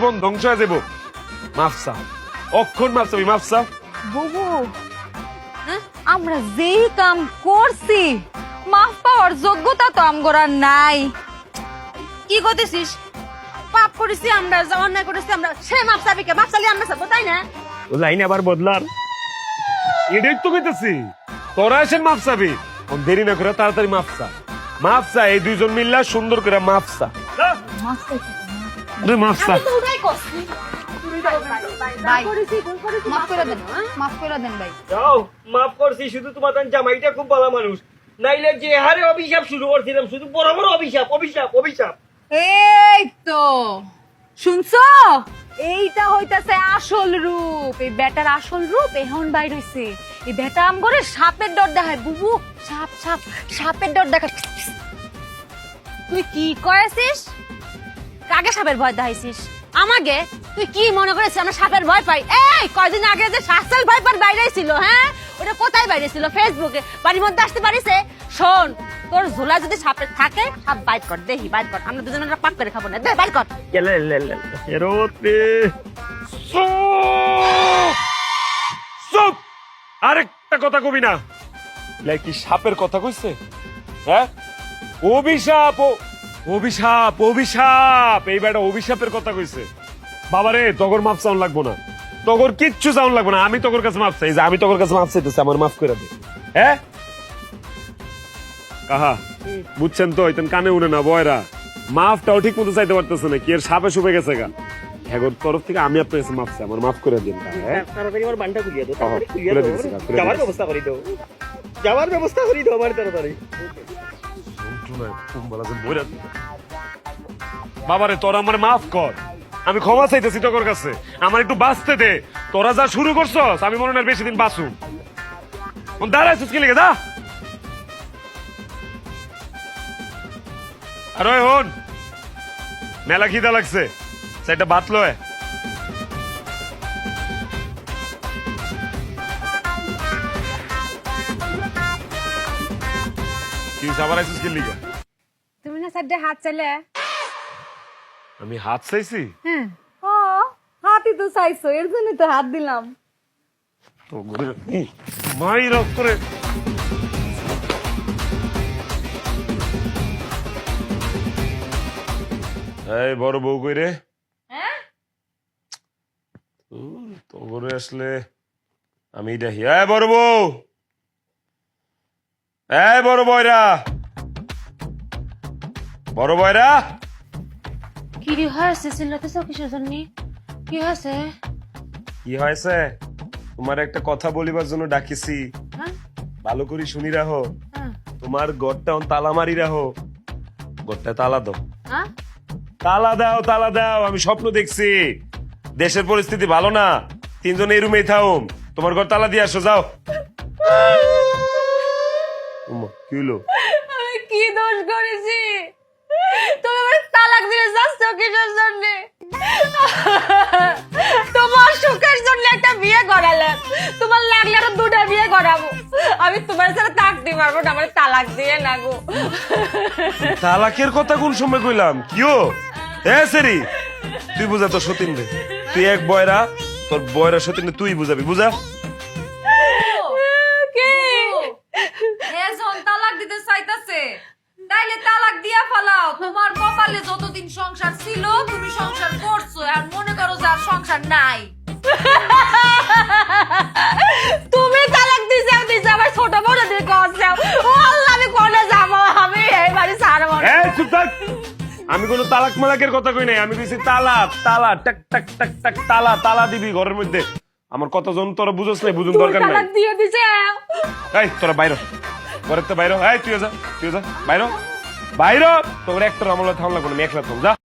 জীবন ধ্বংস হয়ে যাব। মাফসা। অক্ষণ মাফসাবি মাফসা। বুবু? আমরা যেই কাম করছি মাফ পাওয়ার যোগ্যতা তো আমগোরা নাই। কি করতেছিস? পাপ করেছি আমরা যা অন্যায় করেছি আমরা সে মাপ চাবি কে মাপ চালি আমরা চাবো তাই না? ও লাইন আবার বদলার এটাই তো কইতেছি তোরা এসেন মাফসাবি কোন দেরি না করে তাড়াতাড়ি মাফসা। মাফসা এই দুইজন মিল্লা সুন্দর করে মাফসা। আরে মাফসা ভাই মাফ করে দেন মাফ করে দেন ভাই। যাও মাফ করছি শুধু তোমার তার জামাইটা খুব ভালো মানুষ। নাইলে যে হারে অভিশাপ শুরু করছিলাম শুধু বড় বড় অভিশাপ অভিশাপ অভিশাপ। এই তো শুনছো? এইটা হইতাছে আসল রূপ। এই বেটার আসল রূপ এখন বাইর হইছে। এই বেটা আম করে সাপের ডর দেখায় বুবু। সাপ সাপ সাপের ডর দেখায়। তুই কি করেছিস কাকে সাপের ভয় দেখাইছিস? আমাকে? তুই কি মনে করেছিস আমরা সাপের ভয় পাই? এই, কয়দিন আগে যে শাস্তাল ভয় পার বাইরে ছিল হ্যাঁ? ওটা কোথায় বাইরে ছিল? ফেসবুকে বাড়ির মধ্যে আসতে পারিস এ? শোন, তোর ঝোলা যদি সাপের থাকে, সাপ বাইট কর, দেখি বাইট কর। আমরা দুজনে একটা পাক করে খাব না। দে বাইট কর। এরোতে চুপ আরেকটা কথা কবি না। লাই কি সাপের কথা কইছে? হ্যাঁ? অভিশাপ অভিশাপ অভিশাপ! এই বেটা অভিশাপের কথা কইছে। বাবারে তগর মাপ চাউন লাগবো না। তগর কিচ্ছু চাউন লাগবো না। আমি তগর কাছে মাপ চাই। যে আমি তগর কাছে মাপ চাইতেছি আমার মাফ করে দে। হ্যাঁ? কাহা বুঝছেন তো ইতেন কানে উড়ে না বয়রা। মাফটাও ঠিক মতো চাইতে পারতেছে না কি এর সাপে শুপে গেছে গা। হ্যাগোর তরফ থেকে আমি আপনার কাছে মাফ চাই আমার মাফ করে দিন হ্যাঁ? তাড়াতাড়ি আমার বানটা খুলিয়ে দাও তাড়াতাড়ি খুলিয়ে দাও। যাওয়ার ব্যবস্থা করে দাও। যাওয়ার ব্যবস্থা করে দাও আমার তাড়াতাড়ি। বাবারে, তোরা আমার মাফ কর। আমি ক্ষমা চাইতেছি তোর কাছে। আমার একটু বাঁচতে দে। তোরা যা শুরু করছস, আমি মনে হয় বেশি দিন বাঁচু দাঁড়াইছিস কি দা আর হন। মেলা খিদা লাগছে। সেটা ভাত কি কি? লিগা তুমি না সাইডে হাত চাইলে? আমি হাত চাইছি? হ্যাঁ। ও হাতই তো চাইছো এর জন্য তো হাত দিলাম। তো মাই রক করে। এই বড় বউ কই রে? উম, তো করে আসলে আমি দেখি এই বড় বউ! এই বড় বয়রা বড় বয়রা কি রে হয়েছে চিল্লাতেছ কিসের জন্য? কি হয়েছে? কি হয়েছে? তোমার একটা কথা বলিবার জন্য ডাকিছি। হ্যাঁ? ভালো করে শুনি রাখো হ্যাঁ। তোমার গড়টা তালা মারি রাখো গড়টা তালা দাও। হ্যাঁ? তালা দাও তালা দাও আমি স্বপ্ন দেখছি। দেশের পরিস্থিতি ভালো না। তিনজন এই রুমেই থাকুম তোমার ঘর তালা দিয়ে আসো যাও। কি হলো কি দোষ করেছি? তুমি আমার তালাক দিয়ে যাচ্ছ কিসের জন্য? তোমার সুখের জন্য একটা বিয়ে করালাম। তোমার লাগলে আরও দুটা বিয়ে করাবো। আমি তোমার সাথে থাকতে পারব না আমার তালাক দিয়ে না গো। তালাকের কথা কোন সময় কইলাম? কিও এ সেরি তুই বুঝা তোর সতীন রে। তুই এক বয়রা তোর বয়রা সতীন তুই বুঝাবি বুঝা কি এজন তালাক দিতে চাইতাছে তাইলে তালাক দিয়া ফেলাও। তোমার কপালে যতদিন সংসার ছিল তুমি সংসার করছ আর মনে করো যে আর সংসার নাই। তুমি তালাক দিছে দিছে আমার ছোট বড় দিয়ে কষ্ট ও আল্লাহ আমি কোনে যাব? আমি এই বাড়ি ছাড়বো না। এই চুপ থাক। আমি কোনো তালাক মালাকের কথা কই নাই। আমি কইছি তালা তালা টাক টাক টাক টাক তালা তালা দিবি ঘরের মধ্যে। আমার কতজন তোরা বুঝোস নাই বুঝুন দরকার নাই। তালাক দিয়ে দিছে। এই তোরা বাইর ঘরের তো বাইরে এই তুই যা তুই যা বাইর বাইর তোর একটা আমলা থামলা কোনো মেঘলা থাম যা।